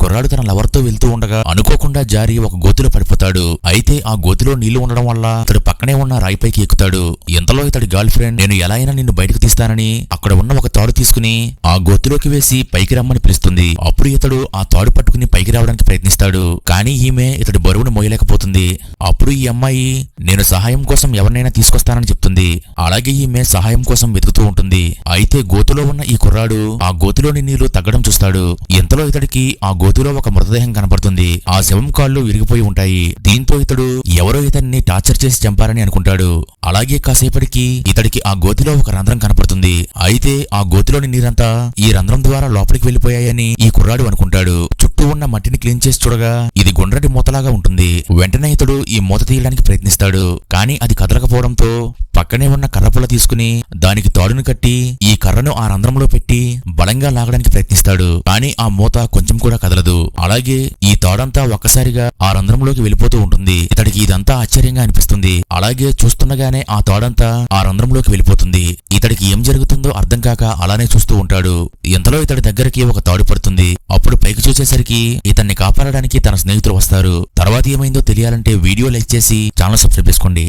కుర్రాడు తన లవర్తో వెళ్తూ ఉండగా అనుకోకుండా జారి ఒక గోతిలో పడిపోతాడు. అయితే ఆ గోతిలో నీళ్ళు ఉండడం వల్ల అతడు పక్కనే ఉన్న రాయిపైకి ఎక్కుతాడు. ఇంతలో ఇతడి గర్ల్ ఫ్రెండ్? నేను ఎలా అయినా నిన్ను బయటకు తీస్తానని అక్కడ ఉన్న ఒక తాడు తీసుకుని ఆ గోతిలోకి వేసి పైకి రమ్మని పిలుస్తుంది. అప్పుడు ఇతడు ఆ తాడు పట్టుకుని పైకి రావడానికి ప్రయత్నిస్తాడు. కానీ ఈమె ఇతడి బరువును మోయలేకపోతుంది. అప్పుడు ఈ అమ్మాయి నేను సహాయం కోసం ఎవరినైనా తీసుకొస్తానని చెప్తుంది. అలాగే ఈమె సహాయం కోసం వెతుకుతూ ఉంటుంది. అయితే గోతులో ఉన్న ఈ కుర్రాడు ఆ గోతిలోని నీళ్ళు తగ్గడం చూస్తాడు. ఇంతలో ఇతడికి ఆ గోతిలో ఒక మృతదేహం కనపడుతుంది. ఆ శవం కాళ్ళు విరిగిపోయి ఉంటాయి. దీంతో ఇతడు ఎవరో ఇతన్ని టార్చర్ చేసి చంపారని అనుకుంటాడు. అలాగే కాసేపటికి ఇతడికి ఆ గోతిలో ఒక రంధ్రం కనపడుతుంది. అయితే ఆ గోతిలోని నీరంతా ఈ రంధ్రం ద్వారా లోపలికి వెళ్ళిపోయాయని ఈ కుర్రాడు అనుకుంటాడు. చుట్టూ ఉన్న మట్టిని క్లీన్ చేసి చూడగా ఇది గుండ్రటి మూతలాగా ఉంటుంది. వెంటనే ఇతడు ఈ మూత తీయడానికి ప్రయత్నిస్తాడు. కానీ అది కదలకపోవడంతో పక్కనే ఉన్న కర్రపుల్ల తీసుకుని దానికి తాడును కట్టి ఈ కర్రను ఆ రంధ్రంలో పెట్టి బలంగా లాగడానికి ప్రయత్నిస్తాడు. కానీ ఆ మూత కొంచెం కూడా కదలదు. అలాగే ఈ తాడంతా ఒక్కసారిగా ఆ రంధ్రంలోకి వెళ్ళిపోతూ ఉంటుంది. ఇతడికి ఇదంతా ఆశ్చర్యంగా అనిపిస్తుంది. అలాగే చూస్తుండగానే ఆ తాడంతా ఆ రంధ్రంలోకి వెళ్ళిపోతుంది. ఇతడికి ఏం జరుగుతుందో అర్థం కాక అలానే చూస్తూ ఉంటాడు. ఇంతలో ఇతడి దగ్గరికి ఒక తాడు పడుతుంది. అప్పుడు పైకి చూసేసరికి ఇతన్ని కాపాడడానికి తన స్నేహితులు వస్తారు. తర్వాత ఏమైందో తెలియాలంటే వీడియో లైక్ చేసి ఛానల్ సబ్స్క్రైబ్ చేసుకోండి.